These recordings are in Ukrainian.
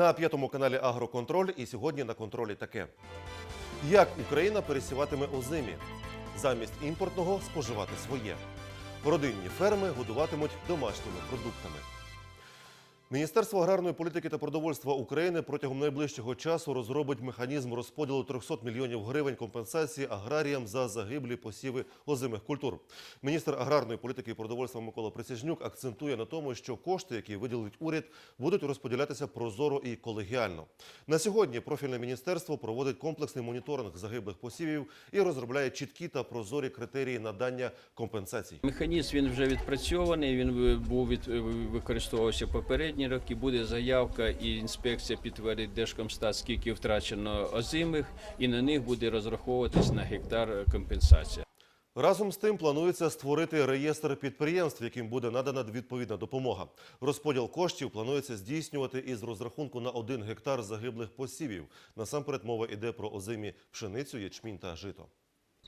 На п'ятому каналі Агроконтроль і сьогодні на контролі таке: як Україна пересіватиме озимі, замість імпортного споживати своє. Родинні ферми годуватимуть домашніми продуктами. Міністерство аграрної політики та продовольства України протягом найближчого часу розробить механізм розподілу 300 мільйонів гривень компенсації аграріям за загиблі посіви озимих культур. Міністр аграрної політики і продовольства Микола Присяжнюк акцентує на тому, що кошти, які виділить уряд, будуть розподілятися прозоро і колегіально. На сьогодні профільне міністерство проводить комплексний моніторинг загиблих посівів і розробляє чіткі та прозорі критерії надання компенсацій. Механізм він вже відпрацьований. Він був від використовувався попередні роки. Буде заявка, і інспекція підтвердить Держкомстат, скільки втрачено озимих, і на них буде розраховуватись на гектар компенсація. Разом з тим планується створити реєстр підприємств, яким буде надана відповідна допомога. Розподіл коштів планується здійснювати із розрахунку на один гектар загиблих посівів. Насамперед мова йде про озимі пшеницю, ячмінь та жито.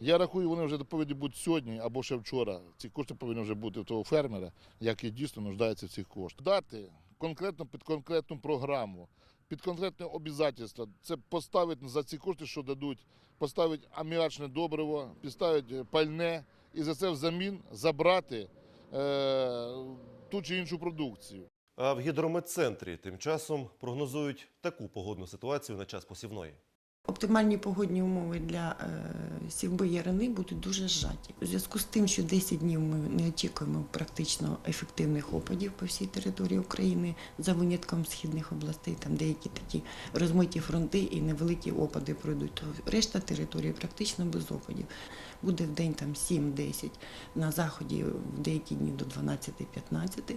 Я рахую, вони вже повинні бути сьогодні або ще вчора. Ці кошти повинні вже бути в того фермера, який дійсно нуждається в цих коштах. Дати конкретно під конкретну програму, під конкретне обов'язательство. Це поставити за ці кошти, що дадуть, поставити аміачне добриво, підставити пальне і за це взамін забрати е, ту чи іншу продукцію. А в гідрометцентрі тим часом прогнозують таку погодну ситуацію на час посівної. Оптимальні погодні умови для е, сівби ярини будуть дуже зжаті. У зв'язку з тим, що 10 днів ми не очікуємо практично ефективних опадів по всій території України, за винятком східних областей, там деякі такі розмиті фронти і невеликі опади пройдуть. То решта території практично без опадів. Буде в день там 7-10, на заході в деякі дні до 12-15.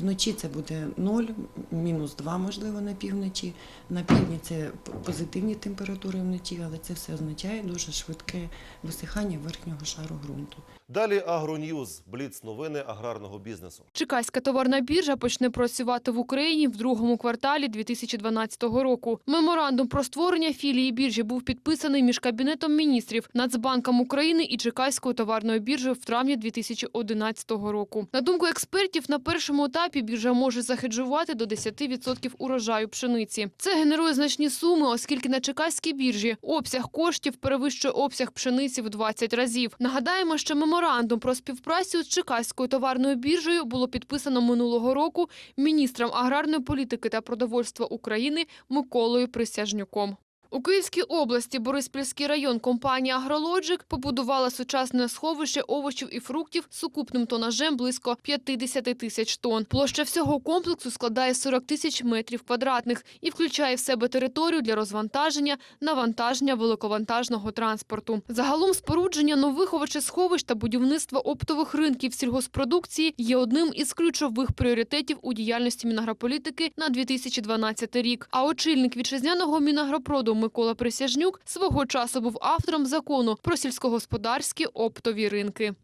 Вночі це буде 0, мінус 2, можливо, на півночі. На півдні це позитивні температури вночі, але це все означає дуже швидке висихання верхнього шару ґрунту. Далі Агроньюз – бліц новини аграрного бізнесу. Чекаська товарна біржа почне працювати в Україні в другому кварталі 2012 року. Меморандум про створення філії біржі був підписаний між Кабінетом міністрів, Нацбанком України і Чекаською товарною біржею в травні 2011 року. На думку експертів, на першому етапі біржа може захеджувати до 10% урожаю пшениці. Це генерує значні суми, оскільки на Чекаській біржі обсяг коштів перевищує обсяг пшениці в 20 разів. Нагадаємо, що меморандум про співпрацю з Чекаською товарною біржею було підписано минулого року міністром аграрної політики та продовольства України Миколою Присяжнюком. У Київській області Бориспільський район компанія «Агролоджик» побудувала сучасне сховище овочів і фруктів сукупним тонажем близько 50 тисяч тонн. Площа всього комплексу складає 40 тисяч метрів квадратних і включає в себе територію для розвантаження, навантаження великовантажного транспорту. Загалом спорудження нових овочесховищ та будівництво оптових ринків сільгоспродукції є одним із ключових пріоритетів у діяльності Мінагрополітики на 2012 рік. А очільник вітчизняного Мінагропроду Микола Присяжнюк свого часу був автором закону про сільськогосподарські оптові ринки.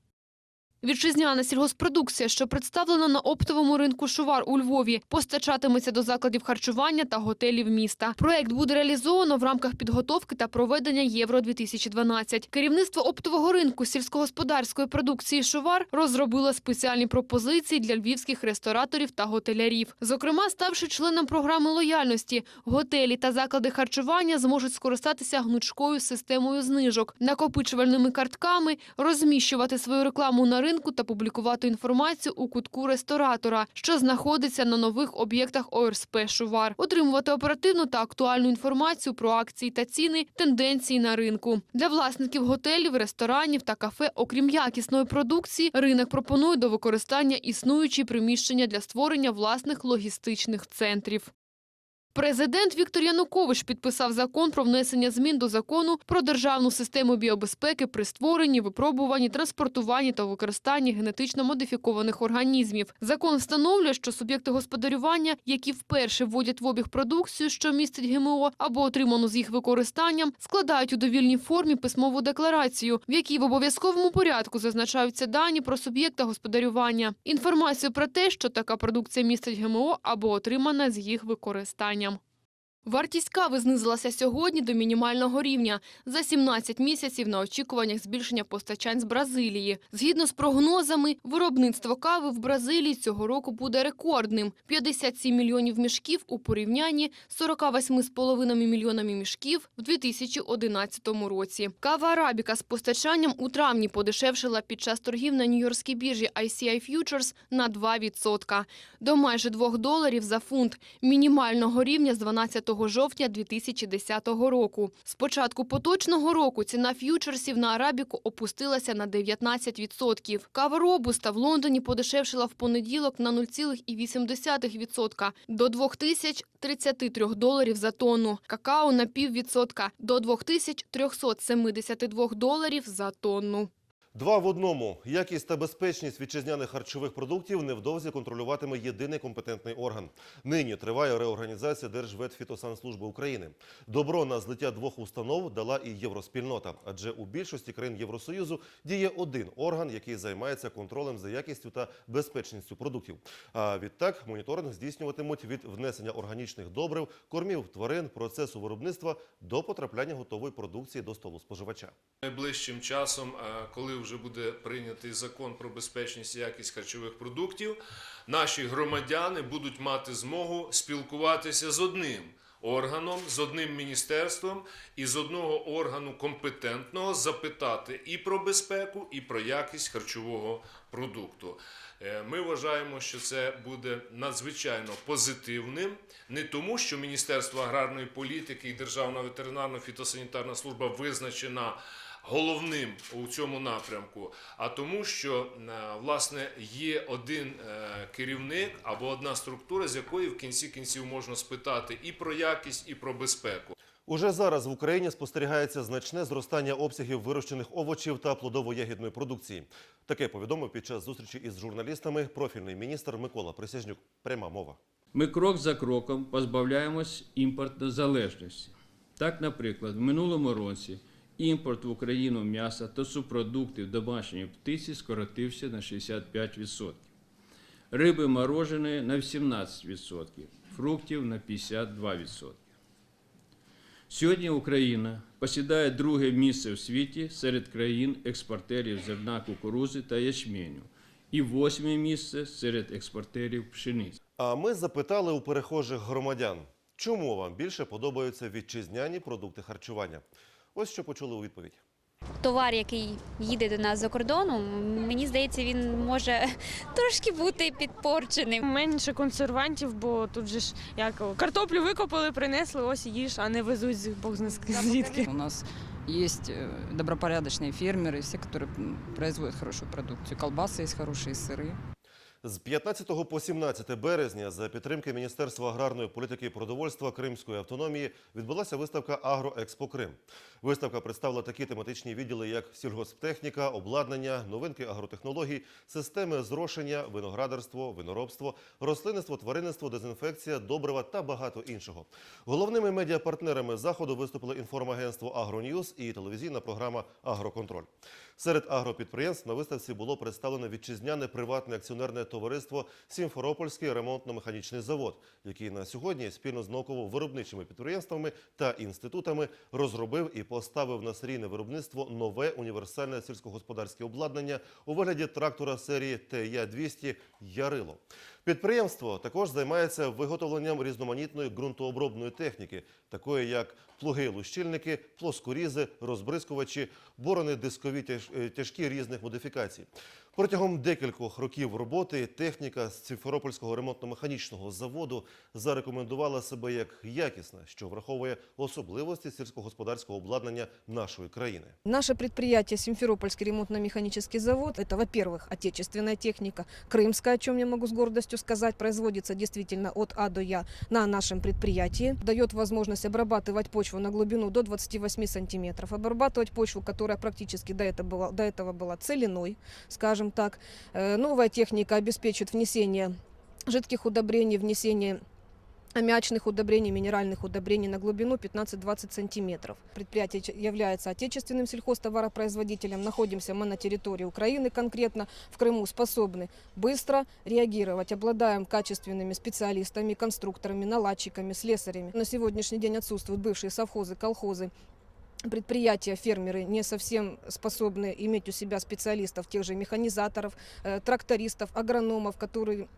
Вітчизняна сільгоспродукція, що представлена на оптовому ринку Шувар у Львові, постачатиметься до закладів харчування та готелів міста. Проект буде реалізовано в рамках підготовки та проведення Євро 2012 Керівництво оптового ринку сільськогосподарської продукції Шувар розробило спеціальні пропозиції для львівських рестораторів та готелярів. Зокрема, ставши членом програми лояльності, готелі та заклади харчування зможуть скористатися гнучкою системою знижок, накопичувальними картками, розміщувати свою рекламу на ринку та публікувати інформацію у кутку ресторатора, що знаходиться на нових об'єктах ОРСП «Шувар», отримувати оперативну та актуальну інформацію про акції та ціни, тенденції на ринку. Для власників готелів, ресторанів та кафе, окрім якісної продукції, ринок пропонує до використання існуючі приміщення для створення власних логістичних центрів. Президент Віктор Янукович підписав закон про внесення змін до закону про державну систему біобезпеки при створенні, випробуванні, транспортуванні та використанні генетично модифікованих організмів. Закон встановлює, що суб'єкти господарювання, які вперше вводять в обіг продукцію, що містить ГМО, або отриману з їх використанням, складають у довільній формі письмову декларацію, в якій в обов'язковому порядку зазначаються дані про суб'єкта господарювання, інформацію про те, що така продукція містить ГМО або отримана з їх використанням. Вартість кави знизилася сьогодні до мінімального рівня за 17 місяців на очікуваннях збільшення постачань з Бразилії. Згідно з прогнозами, виробництво кави в Бразилії цього року буде рекордним – 57 мільйонів мішків у порівнянні з 48,5 мільйонами мішків в 2011 році. Кава арабіка з постачанням у травні подешевшила під час торгів на нью-йоркській біржі ICI Futures на 2% до майже 2 доларів за фунт мінімального рівня з 12 жовтня 2010 року. З початку поточного року ціна ф'ючерсів на арабіку опустилася на 19%. Кава робуста в Лондоні подешевшила в понеділок на 0,8% до 2033 доларів за тонну. Какао на піввідсотка до 2372 доларів за тонну. Два в одному. Якість та безпечність вітчизняних харчових продуктів невдовзі контролюватиме єдиний компетентний орган. Нині триває реорганізація Держветфітосанслужби України. Добро на злиття двох установ дала і євроспільнота, адже у більшості країн Євросоюзу діє один орган, який займається контролем за якістю та безпечністю продуктів. А відтак моніторинг здійснюватимуть від внесення органічних добрив, кормів тварин, процесу виробництва до потрапляння готової продукції до столу споживача. Найближчим часом, е, коли вже буде прийнятий закон про безпечність і якість харчових продуктів, наші громадяни будуть мати змогу спілкуватися з одним органом, з одним міністерством і з одного органу компетентного запитати і про безпеку, і про якість харчового продукту. Е, Ми вважаємо, що це буде надзвичайно позитивним, не тому, що Міністерство аграрної політики і Державна ветеринарно-фітосанітарна служба визначена головним у цьому напрямку, а тому, що е, власне є один е, керівник або одна структура, з якої в кінці кінців можна спитати і про якість, і про безпеку. Уже зараз в Україні спостерігається значне зростання обсягів вирощених овочів та плодово-ягідної продукції. Таке повідомив під час зустрічі із журналістами профільний міністр Микола Присяжнюк. Пряма мова. Ми крок за кроком позбавляємось імпортної залежності. Так, наприклад, в минулому році імпорт в Україну м'яса та субпродуктів домашньої птиці скоротився на 65%, риби мороженої на 18%, фруктів на 52%. Сьогодні Україна посідає друге місце в світі серед країн-експортерів зерна кукурузи та ячменю і восьме місце серед експортерів пшениці. А ми запитали у перехожих громадян, чому вам більше подобаються вітчизняні продукти харчування. Ось що почули у відповідь. товар, який їде до нас за кордону, мені здається, він може трошки бути підпорченим. Менше консервантів, бо тут же ж як о, картоплю викопали, принесли, ось і їж, а не везуть з Бог зна звідки. У нас есть э, добропорядочные фермеры, все, которые м, производят хорошую продукцию. Колбасы есть хорошие, сыры. З 15 по 17 березня за підтримки Міністерства аграрної політики і продовольства Кримської автономії відбулася виставка «Агроекспо Крим». Виставка представила такі тематичні відділи, як сільгосптехніка, обладнання, новинки агротехнологій, системи зрошення, виноградарство, виноробство, рослинництво, тваринництво, дезінфекція, добрива та багато іншого. Головними медіапартнерами заходу виступили інформагентство «Агроньюз» і телевізійна програма «Агроконтроль». Серед агропідприємств на виставці було представлено вітчизняне приватне акціонерне товариство Сімферопольський ремонтно-механічний завод, який на сьогодні спільно з науково-виробничими підприємствами та інститутами розробив і поставив на серійне виробництво нове універсальне сільськогосподарське обладнання у вигляді трактора серії ТЯ-200 Ярило. Підприємство також займається виготовленням різноманітної ґрунтообробної техніки, такої як плуги-лущильники, плоскорізи, розбризкувачі, борони дискові тяж- е, тяжкі різних модифікацій. Протягом декількох років роботи техніка з Сімферопольського ремонтно-механічного заводу зарекомендувала себе як якісна, що враховує особливості сільськогосподарського обладнання нашої країни. Наше предприятие Симферопольский ремонтно-механический завод, это, во-первых, отечественная техника, крымская, о чем я могу с гордостью сказать, производится действительно от А до Я на нашем предприятии, дает возможность обрабатывать почву на глубину до 28 сантиметров, обрабатывать почву, которая практически до этого была, до этого была целиной, скажем так. Э, Новая техника обеспечит внесение жидких удобрений, внесение аммиачных удобрений, минеральных удобрений на глубину 15-20 сантиметров. Предприятие является отечественным сельхозтоваропроизводителем. Находимся мы на территории Украины конкретно, в Крыму, способны быстро реагировать. Обладаем качественными специалистами, конструкторами, наладчиками, слесарями. На сегодняшний день отсутствуют бывшие совхозы, колхозы, предприятия, фермеры не совсем способны иметь у себя специалистов, тех же механизаторов, э, трактористов, агрономов, которые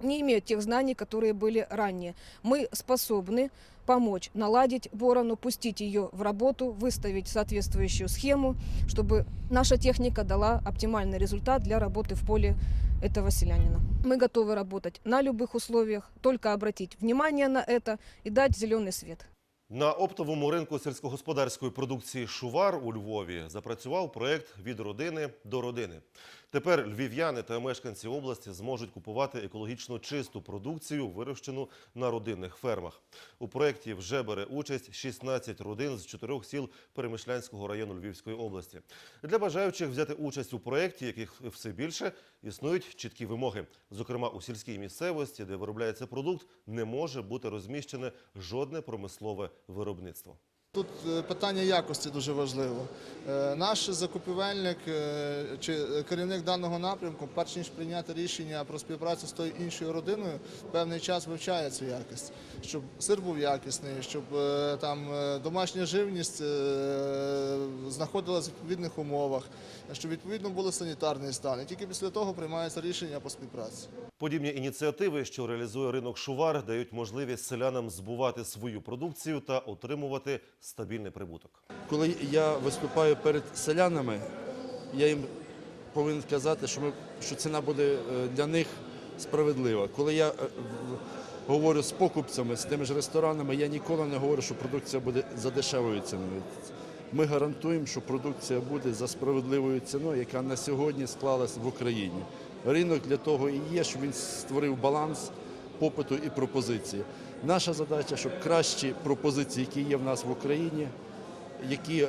не имеют тех знаний, которые были ранее. Мы способны помочь наладить борону, пустить ее в работу, выставить соответствующую схему, чтобы наша техника дала оптимальный результат для работы в поле этого селянина. Мы готовы работать на любых условиях, только обратить внимание на это и дать зеленый свет. На оптовому ринку сільськогосподарської продукції Шувар у Львові запрацював проект від родини до родини. Тепер львів'яни та мешканці області зможуть купувати екологічно чисту продукцію, вирощену на родинних фермах. У проєкті вже бере участь 16 родин з чотирьох сіл Перемишлянського району Львівської області. Для бажаючих взяти участь у проєкті, яких все більше, існують чіткі вимоги. Зокрема, у сільській місцевості, де виробляється продукт, не може бути розміщене жодне промислове виробництво. Тут е, питання якості дуже важливо. Е, Наш закупівельник е, чи керівник даного напрямку, перш ніж прийняти рішення про співпрацю з тою іншою родиною, певний час вивчає цю якість, щоб сир був якісний, щоб там домашня живність знаходилась в відповідних умовах, щоб відповідно були санітарний стан. І тільки після того приймається рішення по співпраці. Подібні ініціативи, що реалізує ринок Шувар, дають можливість селянам збувати свою продукцію та отримувати стабільний прибуток. Коли я виступаю перед селянами, я їм повинен сказати, що, ми, що ціна буде е, для них справедлива. Коли я е, говорю з покупцями, з тими ж ресторанами, я ніколи не говорю, що продукція буде за дешевою ціною. Ми гарантуємо, що продукція буде за справедливою ціною, яка на сьогодні склалась в Україні. Ринок для того і є, щоб він створив баланс попиту і пропозиції. Наша задача, щоб кращі пропозиції, які є в нас в Україні, які е,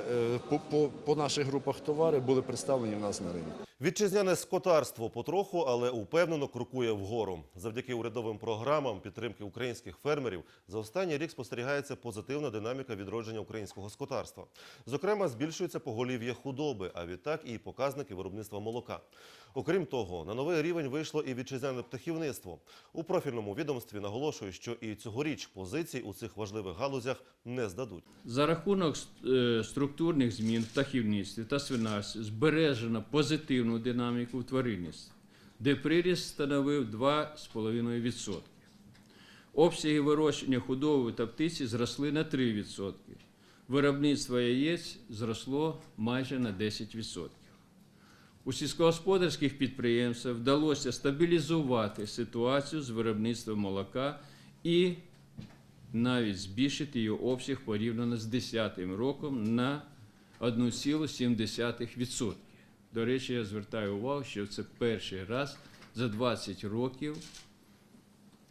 по, наших групах товари були представлені в нас на ринку. Вітчизняне скотарство потроху, але упевнено крокує вгору. Завдяки урядовим програмам підтримки українських фермерів за останній рік спостерігається позитивна динаміка відродження українського скотарства. Зокрема, збільшується поголів'я худоби, а відтак і показники виробництва молока. Окрім того, на новий рівень вийшло і вітчизняне птахівництво. У профільному відомстві наголошують, що і цьогоріч позицій у цих важливих галузях не здадуть. За рахунок е, структурних змін в птахівництві та свинарстві збережено позитивну динаміку в тваринництві, де приріст становив 2,5%. Обсяги вирощення худоби та птиці зросли на 3%. Виробництво яєць зросло майже на 10%. У сільськогосподарських підприємствах вдалося стабілізувати ситуацію з виробництвом молока і навіть збільшити його обсяг порівняно з 2010 роком на 1,7%. До речі, я звертаю увагу, що це перший раз за 20 років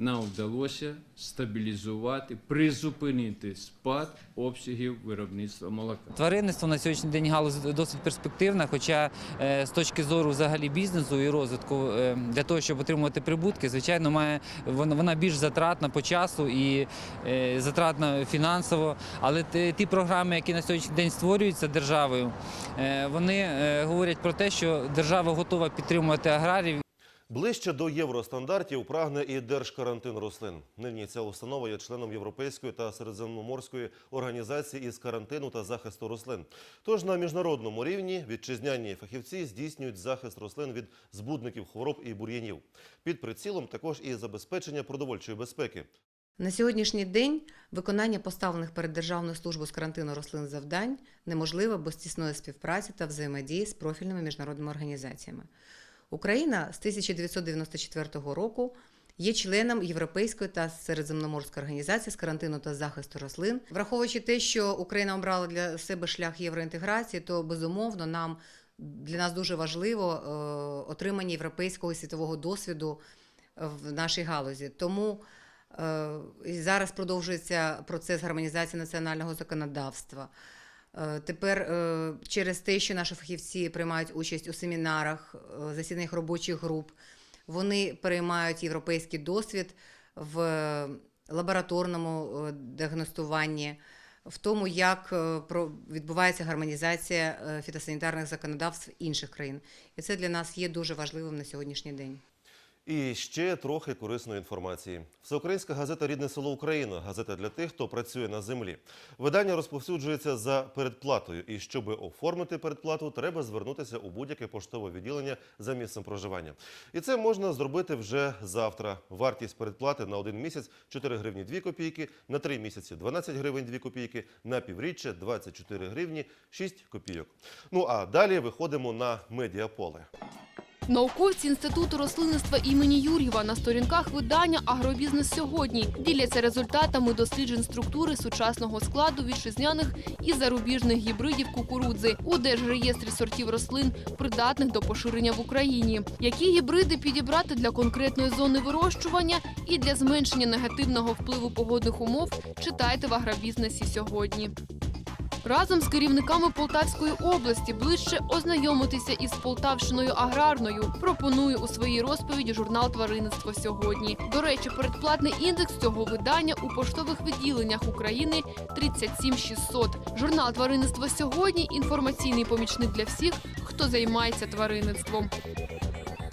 нам вдалося стабілізувати, призупинити спад обсягів виробництва молока. Тваринництво на сьогоднішній день галузь досить перспективна, хоча е, з точки зору взагалі бізнесу і розвитку е, для того, щоб отримувати прибутки, звичайно, має вона, більш затратна по часу і е, затратна фінансово. Але ті, програми, які на сьогоднішній день створюються державою, вони говорять про те, що держава готова підтримувати аграрів. Ближче до євростандартів прагне і держкарантин рослин. Нині ця установа є членом Європейської та Середземноморської організації із карантину та захисту рослин. Тож на міжнародному рівні вітчизняні фахівці здійснюють захист рослин від збудників хвороб і бур'янів. Під прицілом також і забезпечення продовольчої безпеки. На сьогоднішній день виконання поставлених перед Державною службою з карантину рослин завдань неможливе без тісної співпраці та взаємодії з профільними міжнародними організаціями. Україна з 1994 року є членом Європейської та Середземноморської організації з карантину та захисту рослин. Враховуючи те, що Україна обрала для себе шлях євроінтеграції, то безумовно нам для нас дуже важливо е, отримання європейського світового досвіду в нашій галузі. Тому е, зараз продовжується процес гармонізації національного законодавства. Е, Тепер е, через те, що наші фахівці приймають участь у семінарах, е, засіданнях робочих груп, вони переймають європейський досвід в лабораторному діагностуванні, в тому, як відбувається гармонізація фітосанітарних законодавств інших країн. І це для нас є дуже важливим на сьогоднішній день. І ще трохи корисної інформації. Всеукраїнська газета Рідне село Україна газета для тих, хто працює на землі. Видання розповсюджується за передплатою. І щоб оформити передплату, треба звернутися у будь-яке поштове відділення за місцем проживання. І це можна зробити вже завтра. Вартість передплати на один місяць 4 гривні 2 копійки, на 3 місяці 12 гривень 2 копійки, на півріччя 24 гривні 6 копійок. Ну а далі виходимо на медіаполе. Науковці Інституту рослинництва імені Юр'єва на сторінках видання Агробізнес сьогодні діляться результатами досліджень структури сучасного складу вітчизняних і зарубіжних гібридів кукурудзи у держреєстрі сортів рослин, придатних до поширення в Україні. Які гібриди підібрати для конкретної зони вирощування і для зменшення негативного впливу погодних умов читайте в агробізнесі сьогодні. Разом з керівниками Полтавської області ближче ознайомитися із Полтавщиною аграрною. Пропонує у своїй розповіді журнал Тваринництво сьогодні. До речі, передплатний індекс цього видання у поштових відділеннях України 37600. Журнал Тваринництво сьогодні інформаційний помічник для всіх, хто займається тваринництвом.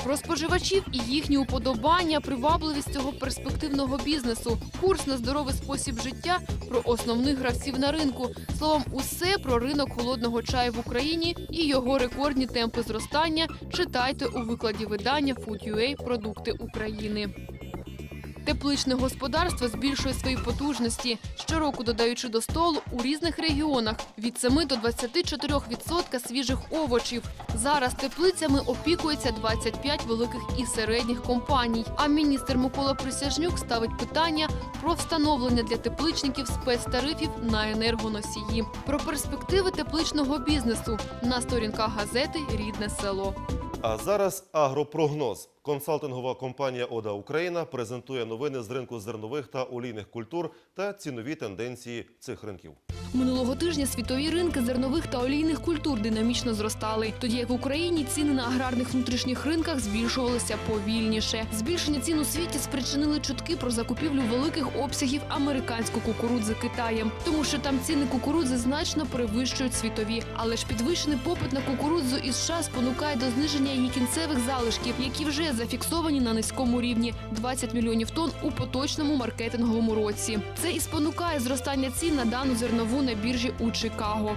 Про споживачів і їхні уподобання, привабливість цього перспективного бізнесу, курс на здоровий спосіб життя, про основних гравців на ринку. Словом, усе про ринок холодного чаю в Україні і його рекордні темпи зростання читайте у викладі видання Food.ua «Продукти України». Тепличне господарство збільшує свої потужності, щороку додаючи до столу у різних регіонах від 7 до 24% свіжих овочів. Зараз теплицями опікується 25 великих і середніх компаній. А міністр Микола Присяжнюк ставить питання про встановлення для тепличників спецтарифів на енергоносії. Про перспективи тепличного бізнесу на сторінках газети Рідне село. А зараз агропрогноз. Консалтингова компанія Ода Україна презентує новини з ринку зернових та олійних культур та цінові тенденції цих ринків. Минулого тижня світові ринки зернових та олійних культур динамічно зростали, тоді як в Україні ціни на аграрних внутрішніх ринках збільшувалися повільніше. Збільшення цін у світі спричинили чутки про закупівлю великих обсягів американської кукурудзи Китаєм, тому що там ціни кукурудзи значно перевищують світові. Але ж підвищений попит на кукурудзу із США спонукає до зниження її кінцевих залишків, які вже зафіксовані на низькому рівні 20 мільйонів тонн у поточному маркетинговому році. Це і спонукає зростання цін на дану зернову на біржі у Чикаго.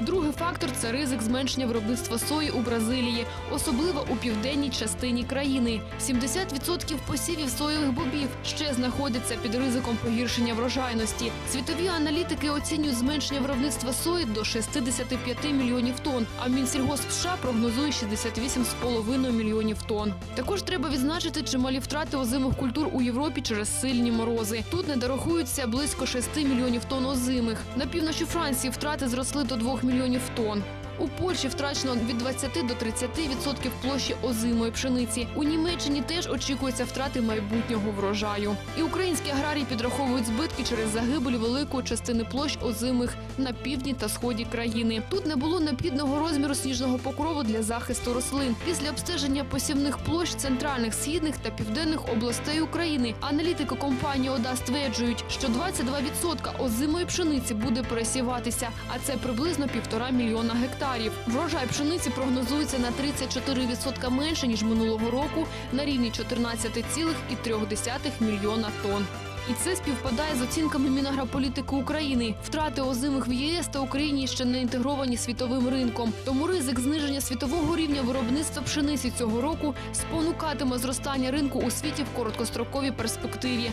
Другий фактор це ризик зменшення виробництва сої у Бразилії, особливо у південній частині країни. 70% посівів соєвих бобів ще знаходяться під ризиком погіршення врожайності. Світові аналітики оцінюють зменшення виробництва сої до 65 мільйонів тонн, а Мінсільгосп США прогнозує 68,5 мільйонів тонн. Також треба відзначити чималі втрати озимих культур у Європі через сильні морози. Тут не дорахуються близько 6 мільйонів тонн озимих. На півночі Франції втрати зросли до 2 мільйонів тонн. У Польщі втрачено від 20 до 30% площі озимої пшениці. У Німеччині теж очікуються втрати майбутнього врожаю. І українські аграрії підраховують збитки через загибель великої частини площ озимих на півдні та сході країни. Тут не було необхідного розміру сніжного покрову для захисту рослин. Після обстеження посівних площ центральних, східних та південних областей України аналітики компанії ОДА стверджують, що 22% озимої пшениці буде пересіватися, а це приблизно півтора мільйона гектарів. Врожай пшениці прогнозується на 34% менше ніж минулого року на рівні 14,3 мільйона тонн. І це співпадає з оцінками Мінагрополітики України. Втрати озимих в ЄС та Україні ще не інтегровані світовим ринком. Тому ризик зниження світового рівня виробництва пшениці цього року спонукатиме зростання ринку у світі в короткостроковій перспективі.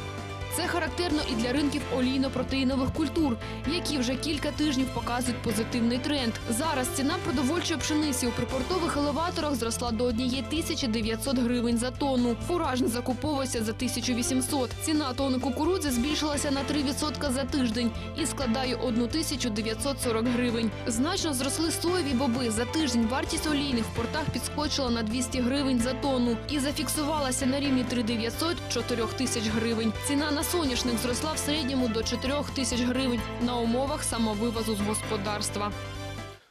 Це характерно і для ринків олійно-протеїнових культур, які вже кілька тижнів показують позитивний тренд. Зараз ціна продовольчої пшениці у припортових елеваторах зросла до 1900 гривень за тонну. Фуражний закуповується за 1800. Ціна тонни кукурудзи збільшилася на 3% за тиждень і складає 1940 гривень. Значно зросли соєві боби. За тиждень вартість олійних в портах підскочила на 200 гривень за тонну і зафіксувалася на рівні 3900 – 4000 гривень. Ціна на соняшник зросла в середньому до 4000 гривень на умовах самовивозу з господарства.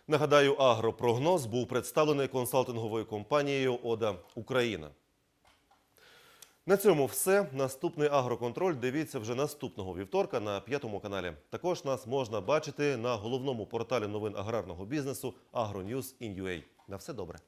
Нагадаю, агропрогноз був представлений консалтинговою компанією Ода Україна. На цьому все. Наступний агроконтроль дивіться вже наступного вівторка на п'ятому каналі. Також нас можна бачити на головному порталі новин аграрного бізнесу AgroNews.in.ua. На все добре.